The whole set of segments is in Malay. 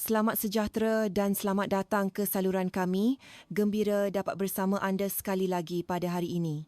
Selamat sejahtera dan selamat datang ke saluran kami. Gembira dapat bersama anda sekali lagi pada hari ini.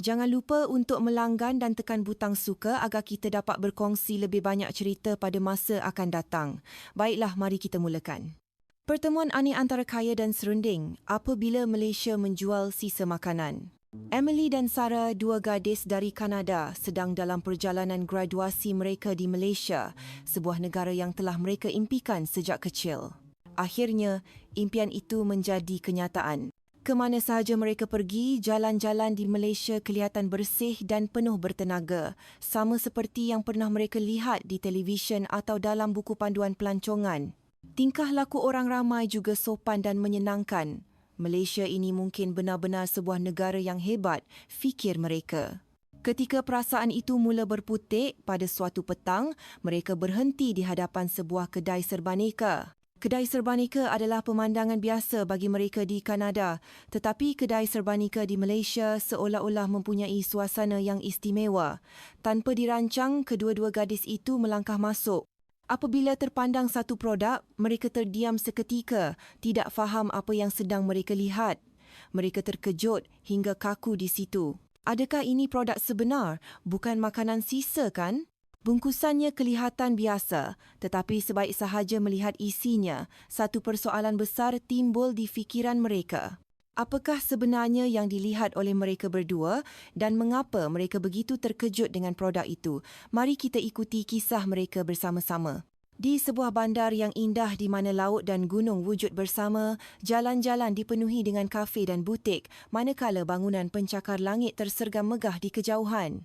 Jangan lupa untuk melanggan dan tekan butang suka agar kita dapat berkongsi lebih banyak cerita pada masa akan datang. Baiklah, mari kita mulakan. Pertemuan aneh antara kaya dan serunding apabila Malaysia menjual sisa makanan. Emily dan Sarah, dua gadis dari Kanada, sedang dalam perjalanan graduasi mereka di Malaysia, sebuah negara yang telah mereka impikan sejak kecil. Akhirnya, impian itu menjadi kenyataan. Kemana sahaja mereka pergi, jalan-jalan di Malaysia kelihatan bersih dan penuh bertenaga, sama seperti yang pernah mereka lihat di televisyen atau dalam buku panduan pelancongan. Tingkah laku orang ramai juga sopan dan menyenangkan. Malaysia ini mungkin benar-benar sebuah negara yang hebat, fikir mereka. Ketika perasaan itu mula berputik, pada suatu petang, mereka berhenti di hadapan sebuah kedai serbaneka. Kedai serbaneka adalah pemandangan biasa bagi mereka di Kanada, tetapi kedai serbaneka di Malaysia seolah-olah mempunyai suasana yang istimewa. Tanpa dirancang, kedua-dua gadis itu melangkah masuk. Apabila terpandang satu produk, mereka terdiam seketika, tidak faham apa yang sedang mereka lihat. Mereka terkejut hingga kaku di situ. Adakah ini produk sebenar, bukan makanan sisa kan? Bungkusannya kelihatan biasa, tetapi sebaik sahaja melihat isinya, satu persoalan besar timbul di fikiran mereka. Apakah sebenarnya yang dilihat oleh mereka berdua dan mengapa mereka begitu terkejut dengan produk itu? Mari kita ikuti kisah mereka bersama-sama. Di sebuah bandar yang indah di mana laut dan gunung wujud bersama, jalan-jalan dipenuhi dengan kafe dan butik, manakala bangunan pencakar langit tersergam megah di kejauhan.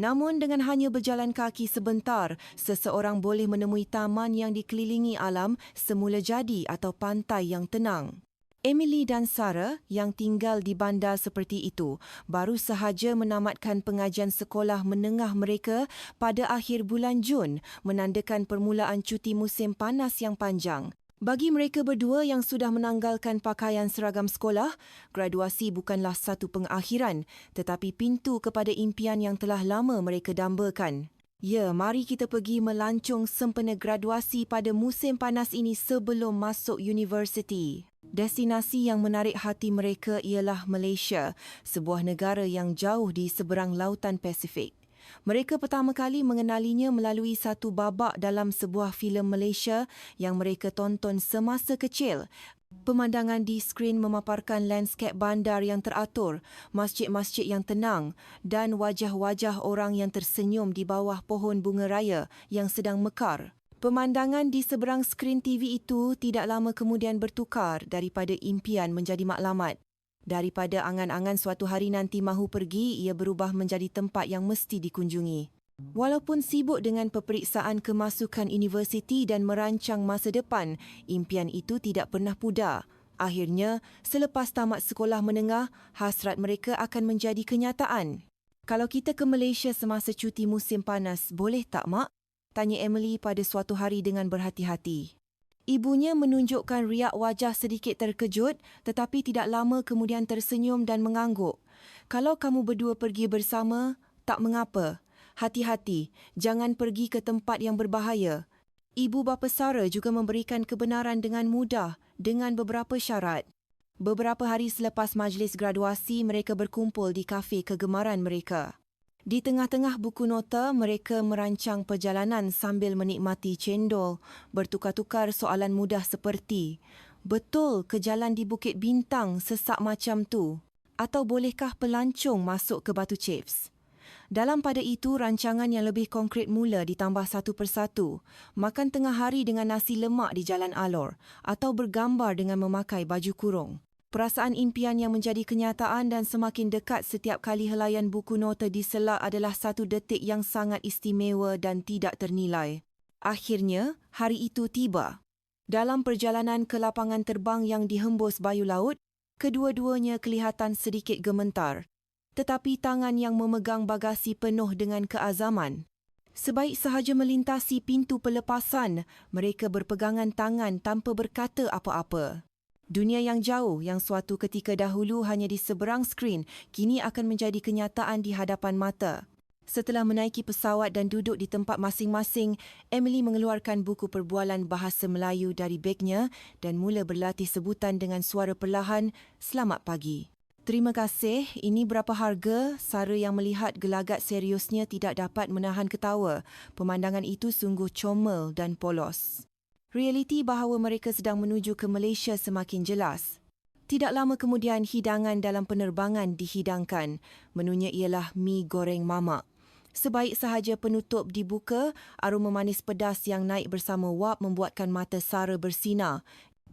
Namun dengan hanya berjalan kaki sebentar, seseorang boleh menemui taman yang dikelilingi alam semula jadi atau pantai yang tenang. Emily dan Sarah yang tinggal di bandar seperti itu baru sahaja menamatkan pengajian sekolah menengah mereka pada akhir bulan Jun menandakan permulaan cuti musim panas yang panjang. Bagi mereka berdua yang sudah menanggalkan pakaian seragam sekolah, graduasi bukanlah satu pengakhiran tetapi pintu kepada impian yang telah lama mereka dambakan. Ya, mari kita pergi melancung sempena graduasi pada musim panas ini sebelum masuk universiti. Destinasi yang menarik hati mereka ialah Malaysia, sebuah negara yang jauh di seberang lautan Pasifik. Mereka pertama kali mengenalinya melalui satu babak dalam sebuah filem Malaysia yang mereka tonton semasa kecil Pemandangan di skrin memaparkan lanskap bandar yang teratur, masjid-masjid yang tenang dan wajah-wajah orang yang tersenyum di bawah pohon bunga raya yang sedang mekar. Pemandangan di seberang skrin TV itu tidak lama kemudian bertukar daripada impian menjadi maklamat. Daripada angan-angan suatu hari nanti mahu pergi, ia berubah menjadi tempat yang mesti dikunjungi. Walaupun sibuk dengan peperiksaan kemasukan universiti dan merancang masa depan, impian itu tidak pernah pudar. Akhirnya, selepas tamat sekolah menengah, hasrat mereka akan menjadi kenyataan. Kalau kita ke Malaysia semasa cuti musim panas, boleh tak mak? Tanya Emily pada suatu hari dengan berhati-hati. Ibunya menunjukkan riak wajah sedikit terkejut tetapi tidak lama kemudian tersenyum dan mengangguk. Kalau kamu berdua pergi bersama, tak mengapa. Hati-hati, jangan pergi ke tempat yang berbahaya. Ibu bapa Sarah juga memberikan kebenaran dengan mudah dengan beberapa syarat. Beberapa hari selepas majlis graduasi, mereka berkumpul di kafe kegemaran mereka. Di tengah-tengah buku nota, mereka merancang perjalanan sambil menikmati cendol, bertukar-tukar soalan mudah seperti, betul ke jalan di Bukit Bintang sesak macam tu? Atau bolehkah pelancong masuk ke Batu Chips? Dalam pada itu, rancangan yang lebih konkret mula ditambah satu persatu. Makan tengah hari dengan nasi lemak di Jalan Alor atau bergambar dengan memakai baju kurung. Perasaan impian yang menjadi kenyataan dan semakin dekat setiap kali helaian buku nota diselak adalah satu detik yang sangat istimewa dan tidak ternilai. Akhirnya, hari itu tiba. Dalam perjalanan ke lapangan terbang yang dihembus bayu laut, kedua-duanya kelihatan sedikit gementar tetapi tangan yang memegang bagasi penuh dengan keazaman. Sebaik sahaja melintasi pintu pelepasan, mereka berpegangan tangan tanpa berkata apa-apa. Dunia yang jauh yang suatu ketika dahulu hanya di seberang skrin kini akan menjadi kenyataan di hadapan mata. Setelah menaiki pesawat dan duduk di tempat masing-masing, Emily mengeluarkan buku perbualan bahasa Melayu dari begnya dan mula berlatih sebutan dengan suara perlahan, Selamat pagi. Terima kasih. Ini berapa harga? Sara yang melihat gelagat seriusnya tidak dapat menahan ketawa. Pemandangan itu sungguh comel dan polos. Realiti bahawa mereka sedang menuju ke Malaysia semakin jelas. Tidak lama kemudian hidangan dalam penerbangan dihidangkan. Menunya ialah mi goreng mamak. Sebaik sahaja penutup dibuka, aroma manis pedas yang naik bersama wap membuatkan mata Sara bersinar.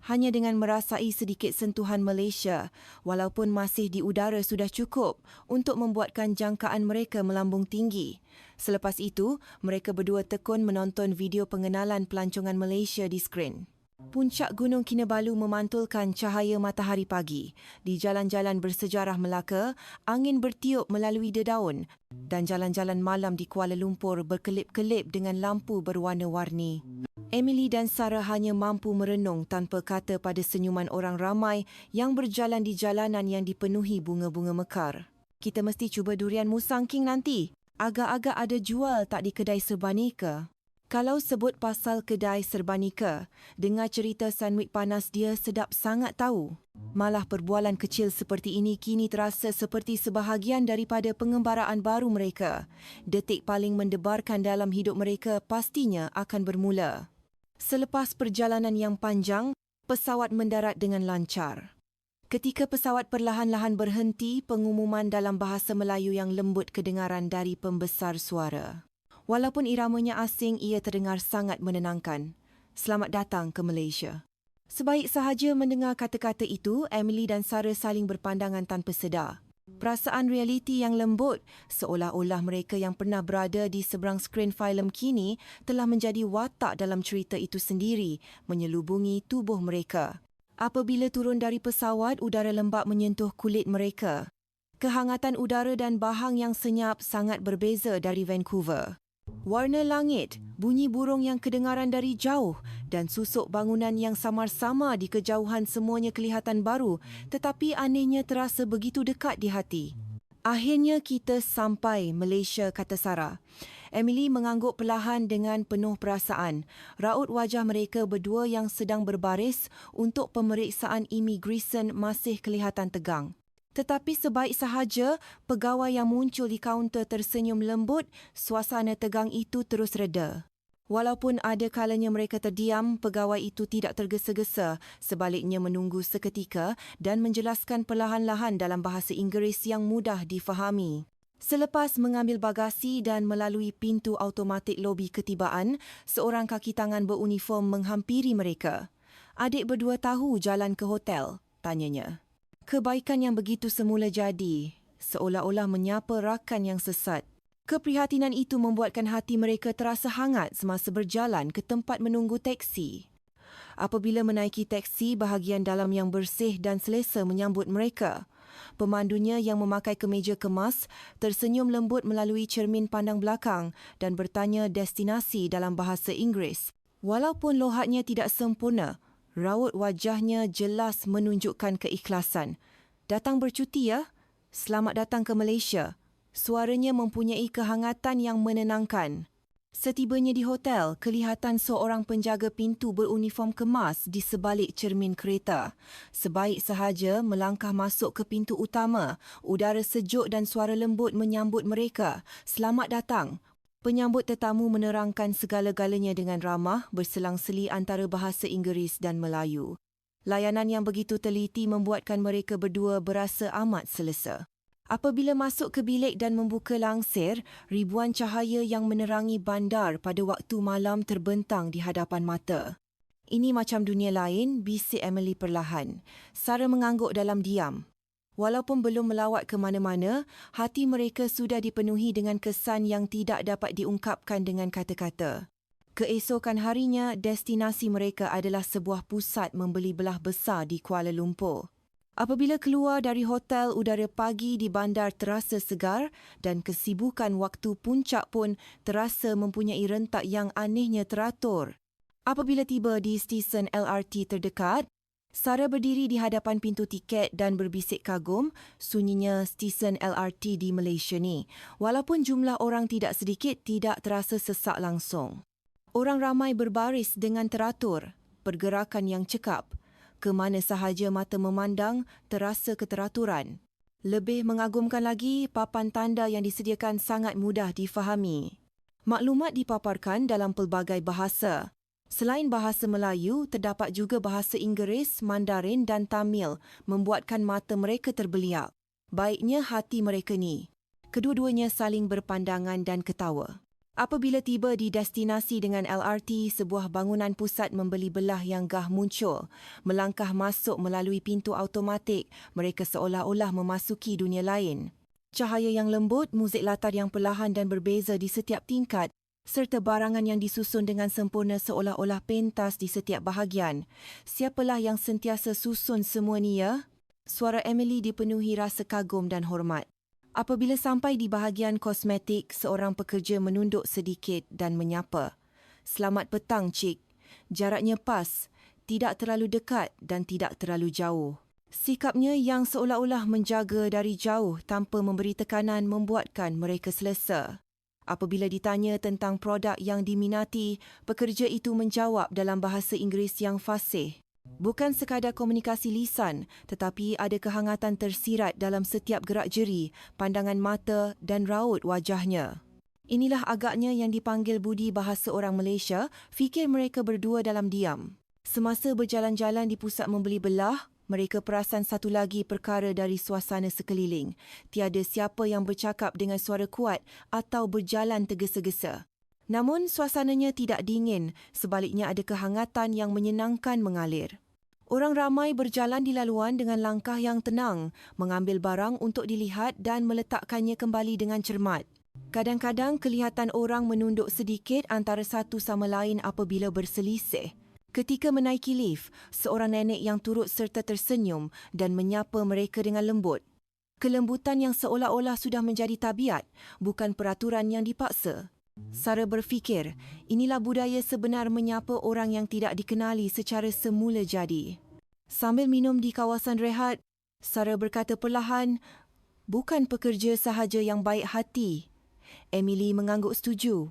Hanya dengan merasai sedikit sentuhan Malaysia, walaupun masih di udara sudah cukup untuk membuatkan jangkaan mereka melambung tinggi. Selepas itu, mereka berdua tekun menonton video pengenalan pelancongan Malaysia di skrin. Puncak Gunung Kinabalu memantulkan cahaya matahari pagi. Di jalan-jalan bersejarah Melaka, angin bertiup melalui dedaun dan jalan-jalan malam di Kuala Lumpur berkelip-kelip dengan lampu berwarna-warni. Emily dan Sarah hanya mampu merenung tanpa kata pada senyuman orang ramai yang berjalan di jalanan yang dipenuhi bunga-bunga mekar. Kita mesti cuba durian musang king nanti. Agak-agak ada jual tak di kedai serbani ke? Kalau sebut pasal kedai serbanika, dengar cerita sandwich panas dia sedap sangat tahu. Malah perbualan kecil seperti ini kini terasa seperti sebahagian daripada pengembaraan baru mereka. Detik paling mendebarkan dalam hidup mereka pastinya akan bermula. Selepas perjalanan yang panjang, pesawat mendarat dengan lancar. Ketika pesawat perlahan-lahan berhenti, pengumuman dalam bahasa Melayu yang lembut kedengaran dari pembesar suara. Walaupun iramanya asing, ia terdengar sangat menenangkan. Selamat datang ke Malaysia. Sebaik sahaja mendengar kata-kata itu, Emily dan Sarah saling berpandangan tanpa sedar. Perasaan realiti yang lembut, seolah-olah mereka yang pernah berada di seberang skrin filem kini telah menjadi watak dalam cerita itu sendiri, menyelubungi tubuh mereka. Apabila turun dari pesawat, udara lembap menyentuh kulit mereka. Kehangatan udara dan bahang yang senyap sangat berbeza dari Vancouver. Warna langit, bunyi burung yang kedengaran dari jauh dan susuk bangunan yang samar-samar di kejauhan semuanya kelihatan baru tetapi anehnya terasa begitu dekat di hati. Akhirnya kita sampai Malaysia, kata Sarah. Emily mengangguk perlahan dengan penuh perasaan. Raut wajah mereka berdua yang sedang berbaris untuk pemeriksaan imigresen masih kelihatan tegang. Tetapi sebaik sahaja pegawai yang muncul di kaunter tersenyum lembut, suasana tegang itu terus reda. Walaupun ada kalanya mereka terdiam, pegawai itu tidak tergesa-gesa, sebaliknya menunggu seketika dan menjelaskan perlahan-lahan dalam bahasa Inggeris yang mudah difahami. Selepas mengambil bagasi dan melalui pintu automatik lobi ketibaan, seorang kaki tangan beruniform menghampiri mereka. Adik berdua tahu jalan ke hotel, tanyanya. Kebaikan yang begitu semula jadi, seolah-olah menyapa rakan yang sesat. Keprihatinan itu membuatkan hati mereka terasa hangat semasa berjalan ke tempat menunggu teksi. Apabila menaiki teksi, bahagian dalam yang bersih dan selesa menyambut mereka. Pemandunya yang memakai kemeja kemas tersenyum lembut melalui cermin pandang belakang dan bertanya destinasi dalam bahasa Inggeris. Walaupun lohatnya tidak sempurna, Raut wajahnya jelas menunjukkan keikhlasan. Datang bercuti ya? Selamat datang ke Malaysia. Suaranya mempunyai kehangatan yang menenangkan. Setibanya di hotel, kelihatan seorang penjaga pintu beruniform kemas di sebalik cermin kereta. Sebaik sahaja melangkah masuk ke pintu utama, udara sejuk dan suara lembut menyambut mereka. Selamat datang. Penyambut tetamu menerangkan segala-galanya dengan ramah berselang-seli antara bahasa Inggeris dan Melayu. Layanan yang begitu teliti membuatkan mereka berdua berasa amat selesa. Apabila masuk ke bilik dan membuka langsir, ribuan cahaya yang menerangi bandar pada waktu malam terbentang di hadapan mata. Ini macam dunia lain, bisik Emily perlahan. Sarah mengangguk dalam diam. Walaupun belum melawat ke mana-mana, hati mereka sudah dipenuhi dengan kesan yang tidak dapat diungkapkan dengan kata-kata. Keesokan harinya, destinasi mereka adalah sebuah pusat membeli belah besar di Kuala Lumpur. Apabila keluar dari hotel, udara pagi di bandar terasa segar dan kesibukan waktu puncak pun terasa mempunyai rentak yang anehnya teratur. Apabila tiba di stesen LRT terdekat, Sarah berdiri di hadapan pintu tiket dan berbisik kagum sunyinya stesen LRT di Malaysia ni. Walaupun jumlah orang tidak sedikit, tidak terasa sesak langsung. Orang ramai berbaris dengan teratur, pergerakan yang cekap. Ke mana sahaja mata memandang, terasa keteraturan. Lebih mengagumkan lagi, papan tanda yang disediakan sangat mudah difahami. Maklumat dipaparkan dalam pelbagai bahasa. Selain bahasa Melayu, terdapat juga bahasa Inggeris, Mandarin dan Tamil membuatkan mata mereka terbeliak. Baiknya hati mereka ni. Kedua-duanya saling berpandangan dan ketawa. Apabila tiba di destinasi dengan LRT, sebuah bangunan pusat membeli belah yang gah muncul. Melangkah masuk melalui pintu automatik, mereka seolah-olah memasuki dunia lain. Cahaya yang lembut, muzik latar yang perlahan dan berbeza di setiap tingkat serta barangan yang disusun dengan sempurna seolah-olah pentas di setiap bahagian. Siapalah yang sentiasa susun semua ni ya? Suara Emily dipenuhi rasa kagum dan hormat. Apabila sampai di bahagian kosmetik, seorang pekerja menunduk sedikit dan menyapa. Selamat petang, Cik. Jaraknya pas, tidak terlalu dekat dan tidak terlalu jauh. Sikapnya yang seolah-olah menjaga dari jauh tanpa memberi tekanan membuatkan mereka selesa. Apabila ditanya tentang produk yang diminati, pekerja itu menjawab dalam bahasa Inggeris yang fasih. Bukan sekadar komunikasi lisan, tetapi ada kehangatan tersirat dalam setiap gerak jeri, pandangan mata dan raut wajahnya. Inilah agaknya yang dipanggil budi bahasa orang Malaysia, fikir mereka berdua dalam diam. Semasa berjalan-jalan di pusat membeli belah, mereka perasan satu lagi perkara dari suasana sekeliling. Tiada siapa yang bercakap dengan suara kuat atau berjalan tergesa-gesa. Namun suasananya tidak dingin, sebaliknya ada kehangatan yang menyenangkan mengalir. Orang ramai berjalan di laluan dengan langkah yang tenang, mengambil barang untuk dilihat dan meletakkannya kembali dengan cermat. Kadang-kadang kelihatan orang menunduk sedikit antara satu sama lain apabila berselisih. Ketika menaiki lift, seorang nenek yang turut serta tersenyum dan menyapa mereka dengan lembut. Kelembutan yang seolah-olah sudah menjadi tabiat, bukan peraturan yang dipaksa. Sarah berfikir, inilah budaya sebenar menyapa orang yang tidak dikenali secara semula jadi. Sambil minum di kawasan rehat, Sarah berkata perlahan, bukan pekerja sahaja yang baik hati. Emily mengangguk setuju.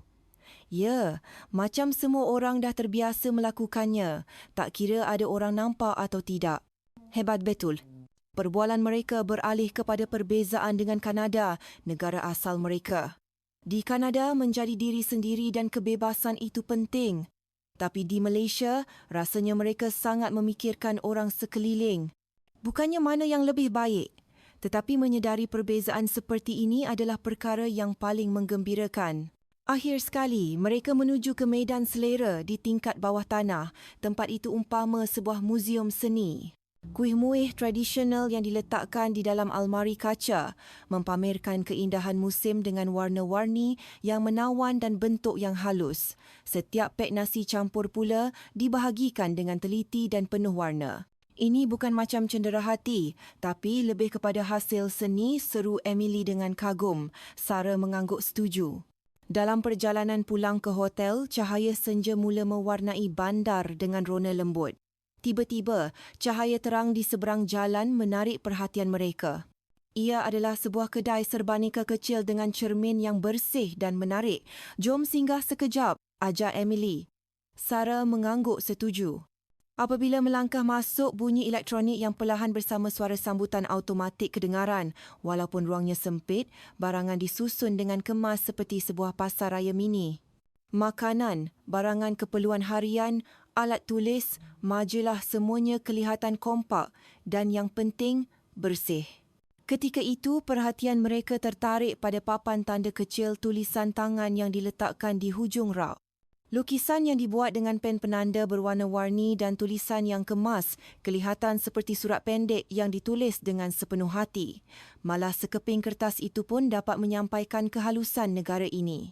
Ya, macam semua orang dah terbiasa melakukannya, tak kira ada orang nampak atau tidak. Hebat betul. Perbualan mereka beralih kepada perbezaan dengan Kanada, negara asal mereka. Di Kanada, menjadi diri sendiri dan kebebasan itu penting. Tapi di Malaysia, rasanya mereka sangat memikirkan orang sekeliling. Bukannya mana yang lebih baik, tetapi menyedari perbezaan seperti ini adalah perkara yang paling menggembirakan. Akhir sekali, mereka menuju ke medan selera di tingkat bawah tanah. Tempat itu umpama sebuah muzium seni. Kuih muih tradisional yang diletakkan di dalam almari kaca mempamerkan keindahan musim dengan warna-warni yang menawan dan bentuk yang halus. Setiap pek nasi campur pula dibahagikan dengan teliti dan penuh warna. Ini bukan macam cendera hati, tapi lebih kepada hasil seni seru Emily dengan kagum. Sarah mengangguk setuju. Dalam perjalanan pulang ke hotel, cahaya senja mula mewarnai bandar dengan rona lembut. Tiba-tiba, cahaya terang di seberang jalan menarik perhatian mereka. Ia adalah sebuah kedai serbanika kecil dengan cermin yang bersih dan menarik. Jom singgah sekejap, ajar Emily. Sarah mengangguk setuju. Apabila melangkah masuk, bunyi elektronik yang perlahan bersama suara sambutan automatik kedengaran. Walaupun ruangnya sempit, barangan disusun dengan kemas seperti sebuah pasar raya mini. Makanan, barangan keperluan harian, alat tulis, majalah semuanya kelihatan kompak dan yang penting, bersih. Ketika itu, perhatian mereka tertarik pada papan tanda kecil tulisan tangan yang diletakkan di hujung rak. Lukisan yang dibuat dengan pen penanda berwarna-warni dan tulisan yang kemas kelihatan seperti surat pendek yang ditulis dengan sepenuh hati. Malah sekeping kertas itu pun dapat menyampaikan kehalusan negara ini.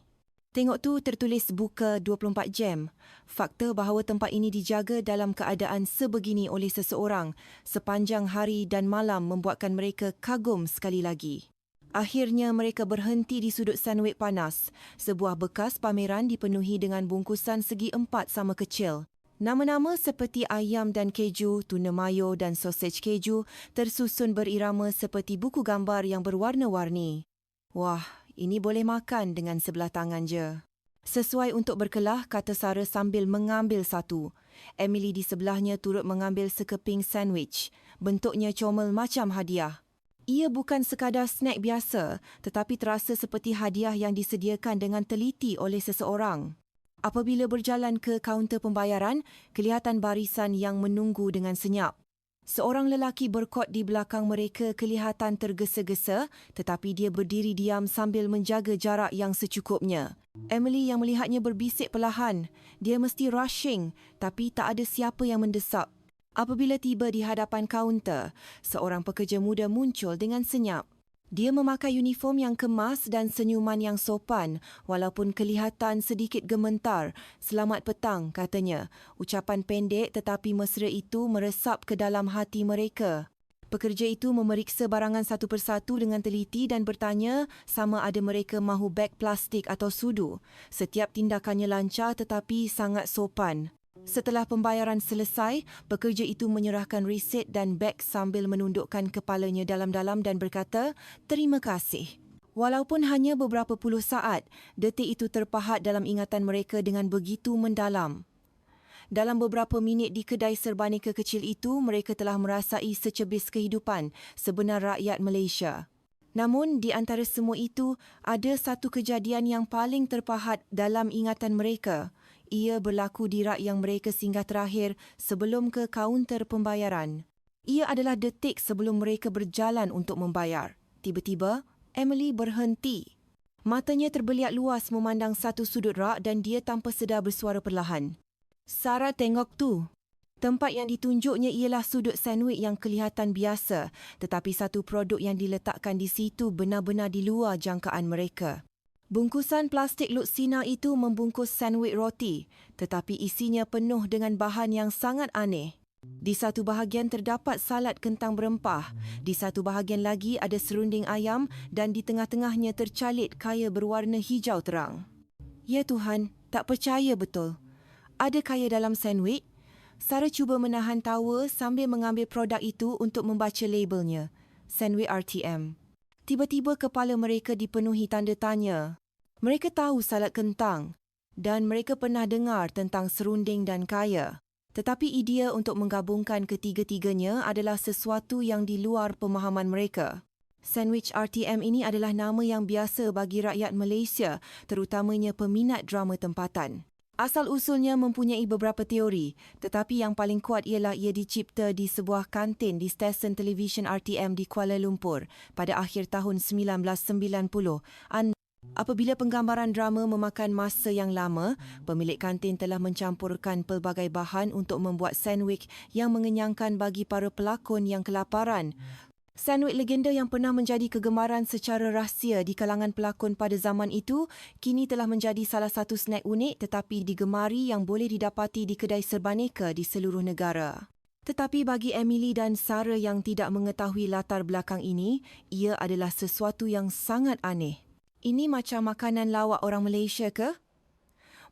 Tengok tu tertulis buka 24 jam. Fakta bahawa tempat ini dijaga dalam keadaan sebegini oleh seseorang sepanjang hari dan malam membuatkan mereka kagum sekali lagi. Akhirnya mereka berhenti di sudut sandwich panas. Sebuah bekas pameran dipenuhi dengan bungkusan segi empat sama kecil. Nama-nama seperti ayam dan keju, tuna mayo dan sosej keju tersusun berirama seperti buku gambar yang berwarna-warni. Wah, ini boleh makan dengan sebelah tangan je. Sesuai untuk berkelah, kata Sarah sambil mengambil satu. Emily di sebelahnya turut mengambil sekeping sandwich. Bentuknya comel macam hadiah. Ia bukan sekadar snack biasa, tetapi terasa seperti hadiah yang disediakan dengan teliti oleh seseorang. Apabila berjalan ke kaunter pembayaran, kelihatan barisan yang menunggu dengan senyap. Seorang lelaki berkot di belakang mereka kelihatan tergesa-gesa tetapi dia berdiri diam sambil menjaga jarak yang secukupnya. Emily yang melihatnya berbisik perlahan. Dia mesti rushing tapi tak ada siapa yang mendesak. Apabila tiba di hadapan kaunter, seorang pekerja muda muncul dengan senyap. Dia memakai uniform yang kemas dan senyuman yang sopan walaupun kelihatan sedikit gementar. Selamat petang, katanya. Ucapan pendek tetapi mesra itu meresap ke dalam hati mereka. Pekerja itu memeriksa barangan satu persatu dengan teliti dan bertanya sama ada mereka mahu beg plastik atau sudu. Setiap tindakannya lancar tetapi sangat sopan. Setelah pembayaran selesai, pekerja itu menyerahkan resit dan beg sambil menundukkan kepalanya dalam-dalam dan berkata, terima kasih. Walaupun hanya beberapa puluh saat, detik itu terpahat dalam ingatan mereka dengan begitu mendalam. Dalam beberapa minit di kedai serbanika kecil itu, mereka telah merasai secebis kehidupan sebenar rakyat Malaysia. Namun, di antara semua itu, ada satu kejadian yang paling terpahat dalam ingatan mereka – ia berlaku di rak yang mereka singgah terakhir sebelum ke kaunter pembayaran. Ia adalah detik sebelum mereka berjalan untuk membayar. Tiba-tiba, Emily berhenti. Matanya terbeliak luas memandang satu sudut rak dan dia tanpa sedar bersuara perlahan. Sarah tengok tu. Tempat yang ditunjuknya ialah sudut sandwich yang kelihatan biasa tetapi satu produk yang diletakkan di situ benar-benar di luar jangkaan mereka. Bungkusan plastik Lutsina itu membungkus sandwich roti tetapi isinya penuh dengan bahan yang sangat aneh. Di satu bahagian terdapat salad kentang berempah, di satu bahagian lagi ada serunding ayam dan di tengah-tengahnya tercalit kaya berwarna hijau terang. Ya Tuhan, tak percaya betul. Ada kaya dalam sandwich? Sarah cuba menahan tawa sambil mengambil produk itu untuk membaca labelnya. Sandwich RTM. Tiba-tiba kepala mereka dipenuhi tanda tanya. Mereka tahu salad kentang dan mereka pernah dengar tentang serunding dan kaya. Tetapi idea untuk menggabungkan ketiga-tiganya adalah sesuatu yang di luar pemahaman mereka. Sandwich RTM ini adalah nama yang biasa bagi rakyat Malaysia, terutamanya peminat drama tempatan. Asal-usulnya mempunyai beberapa teori, tetapi yang paling kuat ialah ia dicipta di sebuah kantin di stesen televisyen RTM di Kuala Lumpur pada akhir tahun 1990. Apabila penggambaran drama memakan masa yang lama, pemilik kantin telah mencampurkan pelbagai bahan untuk membuat sandwich yang mengenyangkan bagi para pelakon yang kelaparan. Sandwich legenda yang pernah menjadi kegemaran secara rahsia di kalangan pelakon pada zaman itu kini telah menjadi salah satu snack unik tetapi digemari yang boleh didapati di kedai serbaneka di seluruh negara. Tetapi bagi Emily dan Sarah yang tidak mengetahui latar belakang ini, ia adalah sesuatu yang sangat aneh. Ini macam makanan lawak orang Malaysia ke?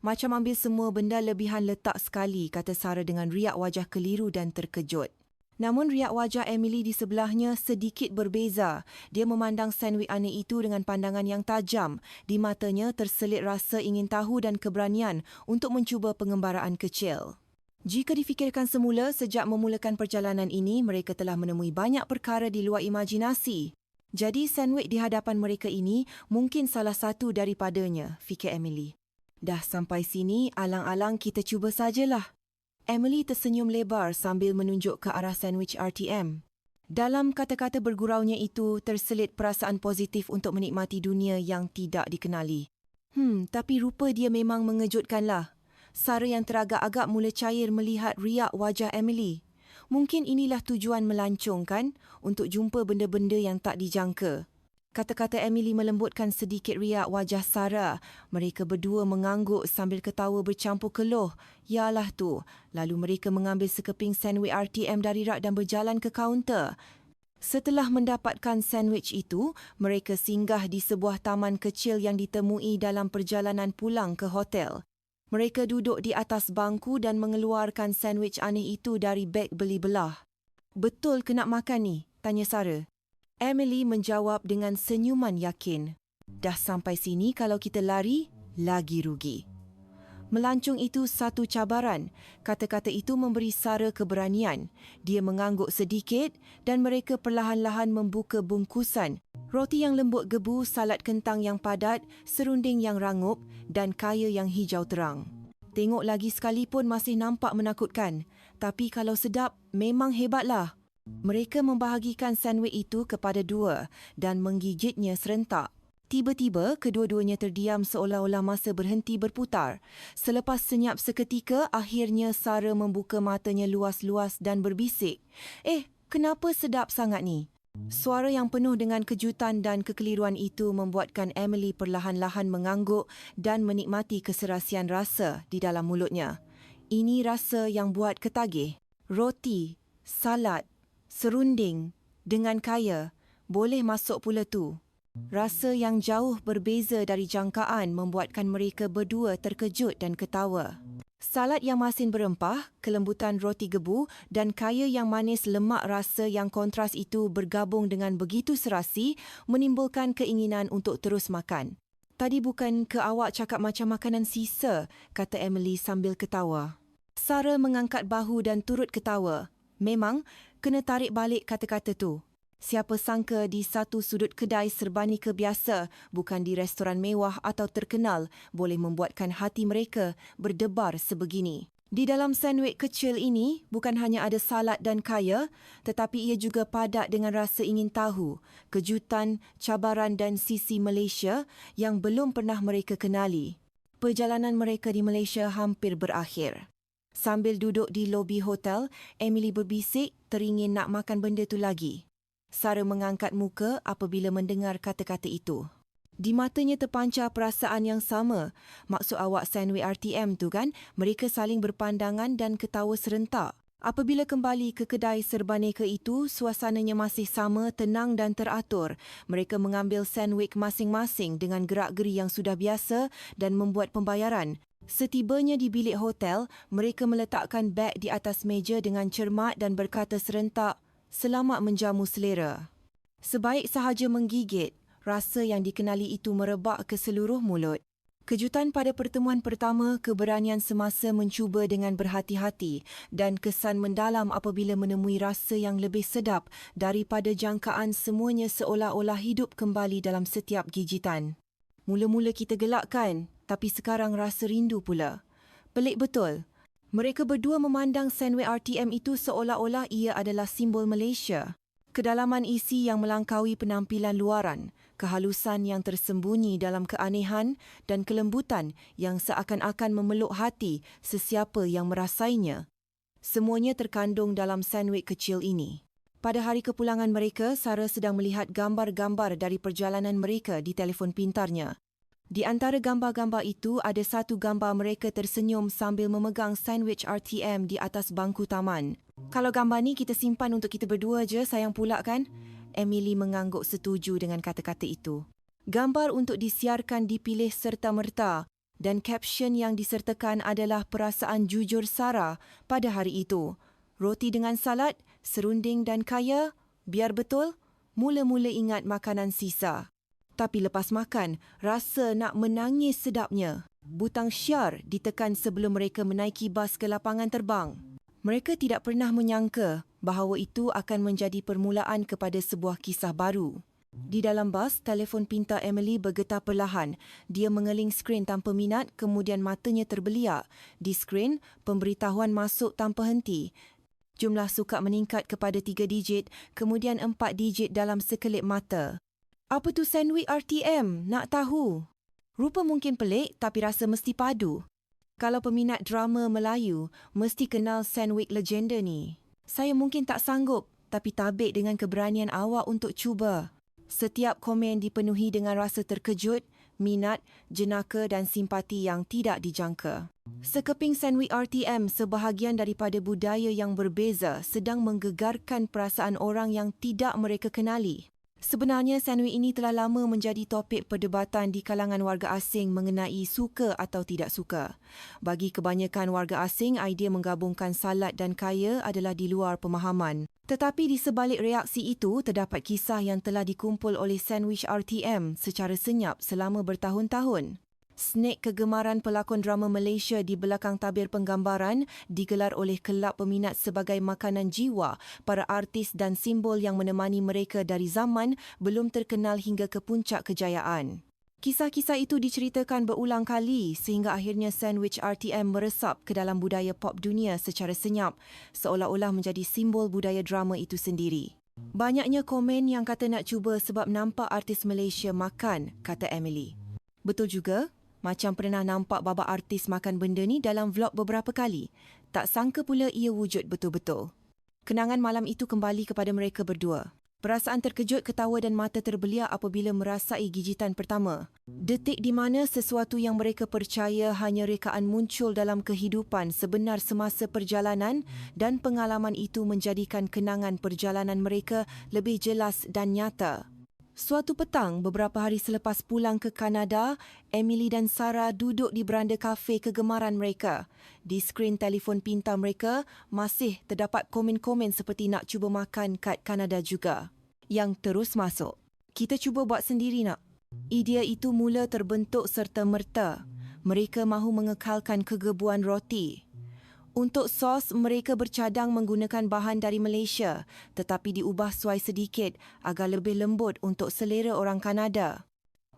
Macam ambil semua benda lebihan letak sekali, kata Sarah dengan riak wajah keliru dan terkejut. Namun riak wajah Emily di sebelahnya sedikit berbeza. Dia memandang sandwich aneh itu dengan pandangan yang tajam. Di matanya terselit rasa ingin tahu dan keberanian untuk mencuba pengembaraan kecil. Jika difikirkan semula, sejak memulakan perjalanan ini, mereka telah menemui banyak perkara di luar imajinasi. Jadi sandwich di hadapan mereka ini mungkin salah satu daripadanya, fikir Emily. Dah sampai sini, alang-alang kita cuba sajalah. Emily tersenyum lebar sambil menunjuk ke arah sandwich RTM. Dalam kata-kata berguraunya itu terselit perasaan positif untuk menikmati dunia yang tidak dikenali. Hmm, tapi rupa dia memang mengejutkanlah. Sarah yang teragak-agak mula cair melihat riak wajah Emily. Mungkin inilah tujuan melancong kan, untuk jumpa benda-benda yang tak dijangka. Kata-kata Emily melembutkan sedikit riak wajah Sarah. Mereka berdua mengangguk sambil ketawa bercampur keluh. Yalah tu. Lalu mereka mengambil sekeping sandwich RTM dari rak dan berjalan ke kaunter. Setelah mendapatkan sandwich itu, mereka singgah di sebuah taman kecil yang ditemui dalam perjalanan pulang ke hotel. Mereka duduk di atas bangku dan mengeluarkan sandwich aneh itu dari beg beli belah. Betul ke nak makan ni? Tanya Sarah. Emily menjawab dengan senyuman yakin. Dah sampai sini kalau kita lari, lagi rugi. Melancung itu satu cabaran. Kata-kata itu memberi Sarah keberanian. Dia mengangguk sedikit dan mereka perlahan-lahan membuka bungkusan. Roti yang lembut gebu, salad kentang yang padat, serunding yang rangup dan kaya yang hijau terang. Tengok lagi sekalipun masih nampak menakutkan. Tapi kalau sedap, memang hebatlah. Mereka membahagikan sandwich itu kepada dua dan menggigitnya serentak. Tiba-tiba, kedua-duanya terdiam seolah-olah masa berhenti berputar. Selepas senyap seketika, akhirnya Sarah membuka matanya luas-luas dan berbisik. Eh, kenapa sedap sangat ni? Suara yang penuh dengan kejutan dan kekeliruan itu membuatkan Emily perlahan-lahan mengangguk dan menikmati keserasian rasa di dalam mulutnya. Ini rasa yang buat ketagih. Roti, salad, serunding dengan kaya boleh masuk pula tu. Rasa yang jauh berbeza dari jangkaan membuatkan mereka berdua terkejut dan ketawa. Salad yang masin berempah, kelembutan roti gebu dan kaya yang manis lemak rasa yang kontras itu bergabung dengan begitu serasi menimbulkan keinginan untuk terus makan. Tadi bukan ke awak cakap macam makanan sisa, kata Emily sambil ketawa. Sarah mengangkat bahu dan turut ketawa. Memang, kena tarik balik kata-kata tu. Siapa sangka di satu sudut kedai serbanika biasa, bukan di restoran mewah atau terkenal, boleh membuatkan hati mereka berdebar sebegini. Di dalam sandwich kecil ini, bukan hanya ada salad dan kaya, tetapi ia juga padat dengan rasa ingin tahu, kejutan, cabaran dan sisi Malaysia yang belum pernah mereka kenali. Perjalanan mereka di Malaysia hampir berakhir. Sambil duduk di lobi hotel, Emily berbisik teringin nak makan benda tu lagi. Sarah mengangkat muka apabila mendengar kata-kata itu. Di matanya terpancar perasaan yang sama. Maksud awak sandwich RTM tu kan? Mereka saling berpandangan dan ketawa serentak. Apabila kembali ke kedai serbaneka itu, suasananya masih sama, tenang dan teratur. Mereka mengambil sandwich masing-masing dengan gerak-geri yang sudah biasa dan membuat pembayaran. Setibanya di bilik hotel, mereka meletakkan beg di atas meja dengan cermat dan berkata serentak, selamat menjamu selera. Sebaik sahaja menggigit, rasa yang dikenali itu merebak ke seluruh mulut. Kejutan pada pertemuan pertama, keberanian semasa mencuba dengan berhati-hati dan kesan mendalam apabila menemui rasa yang lebih sedap daripada jangkaan semuanya seolah-olah hidup kembali dalam setiap gigitan. Mula-mula kita gelakkan, tapi sekarang rasa rindu pula. Pelik betul, mereka berdua memandang sandwich RTM itu seolah-olah ia adalah simbol Malaysia. Kedalaman isi yang melangkaui penampilan luaran, kehalusan yang tersembunyi dalam keanehan dan kelembutan yang seakan-akan memeluk hati sesiapa yang merasainya. Semuanya terkandung dalam sandwich kecil ini. Pada hari kepulangan mereka, Sarah sedang melihat gambar-gambar dari perjalanan mereka di telefon pintarnya. Di antara gambar-gambar itu ada satu gambar mereka tersenyum sambil memegang sandwich RTM di atas bangku taman. Kalau gambar ni kita simpan untuk kita berdua je, sayang pula kan? Emily mengangguk setuju dengan kata-kata itu. Gambar untuk disiarkan dipilih serta-merta dan caption yang disertakan adalah perasaan jujur Sarah pada hari itu. Roti dengan salad, serunding dan kaya, biar betul, mula-mula ingat makanan sisa. Tapi lepas makan, rasa nak menangis sedapnya. Butang syar ditekan sebelum mereka menaiki bas ke lapangan terbang. Mereka tidak pernah menyangka bahawa itu akan menjadi permulaan kepada sebuah kisah baru. Di dalam bas, telefon pintar Emily bergetar perlahan. Dia mengeling skrin tanpa minat, kemudian matanya terbeliak. Di skrin, pemberitahuan masuk tanpa henti. Jumlah suka meningkat kepada tiga digit, kemudian empat digit dalam sekelip mata. Apa tu sandwich RTM? Nak tahu? Rupa mungkin pelik tapi rasa mesti padu. Kalau peminat drama Melayu, mesti kenal sandwich legenda ni. Saya mungkin tak sanggup tapi tabik dengan keberanian awak untuk cuba. Setiap komen dipenuhi dengan rasa terkejut, minat, jenaka dan simpati yang tidak dijangka. Sekeping sandwich RTM sebahagian daripada budaya yang berbeza sedang menggegarkan perasaan orang yang tidak mereka kenali. Sebenarnya sandwich ini telah lama menjadi topik perdebatan di kalangan warga asing mengenai suka atau tidak suka. Bagi kebanyakan warga asing, idea menggabungkan salad dan kaya adalah di luar pemahaman. Tetapi di sebalik reaksi itu, terdapat kisah yang telah dikumpul oleh Sandwich RTM secara senyap selama bertahun-tahun. Snake kegemaran pelakon drama Malaysia di belakang tabir penggambaran digelar oleh kelab peminat sebagai makanan jiwa para artis dan simbol yang menemani mereka dari zaman belum terkenal hingga ke puncak kejayaan. Kisah-kisah itu diceritakan berulang kali sehingga akhirnya sandwich RTM meresap ke dalam budaya pop dunia secara senyap seolah-olah menjadi simbol budaya drama itu sendiri. Banyaknya komen yang kata nak cuba sebab nampak artis Malaysia makan, kata Emily. Betul juga, macam pernah nampak baba artis makan benda ni dalam vlog beberapa kali. Tak sangka pula ia wujud betul-betul. Kenangan malam itu kembali kepada mereka berdua. Perasaan terkejut, ketawa dan mata terbeliak apabila merasai gigitan pertama. Detik di mana sesuatu yang mereka percaya hanya rekaan muncul dalam kehidupan sebenar semasa perjalanan dan pengalaman itu menjadikan kenangan perjalanan mereka lebih jelas dan nyata. Suatu petang, beberapa hari selepas pulang ke Kanada, Emily dan Sarah duduk di beranda kafe kegemaran mereka. Di skrin telefon pintar mereka, masih terdapat komen-komen seperti nak cuba makan kat Kanada juga. Yang terus masuk. Kita cuba buat sendiri nak. Idea itu mula terbentuk serta merta. Mereka mahu mengekalkan kegebuan roti. Untuk sos, mereka bercadang menggunakan bahan dari Malaysia tetapi diubah suai sedikit agar lebih lembut untuk selera orang Kanada.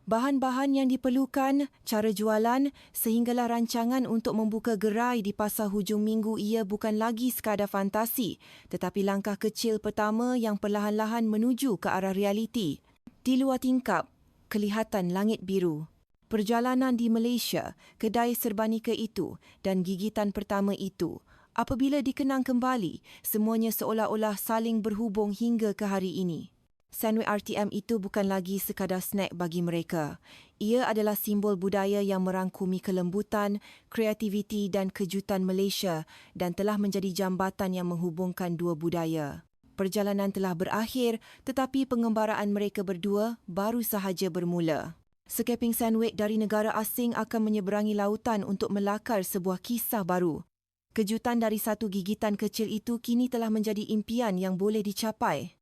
Bahan-bahan yang diperlukan, cara jualan sehinggalah rancangan untuk membuka gerai di pasar hujung minggu ia bukan lagi sekadar fantasi tetapi langkah kecil pertama yang perlahan-lahan menuju ke arah realiti. Di luar tingkap, kelihatan langit biru. Perjalanan di Malaysia, kedai serbanika itu dan gigitan pertama itu, apabila dikenang kembali, semuanya seolah-olah saling berhubung hingga ke hari ini. Sandwich RTM itu bukan lagi sekadar snack bagi mereka. Ia adalah simbol budaya yang merangkumi kelembutan, kreativiti dan kejutan Malaysia dan telah menjadi jambatan yang menghubungkan dua budaya. Perjalanan telah berakhir tetapi pengembaraan mereka berdua baru sahaja bermula. Sekeping sandwich dari negara asing akan menyeberangi lautan untuk melakar sebuah kisah baru. Kejutan dari satu gigitan kecil itu kini telah menjadi impian yang boleh dicapai.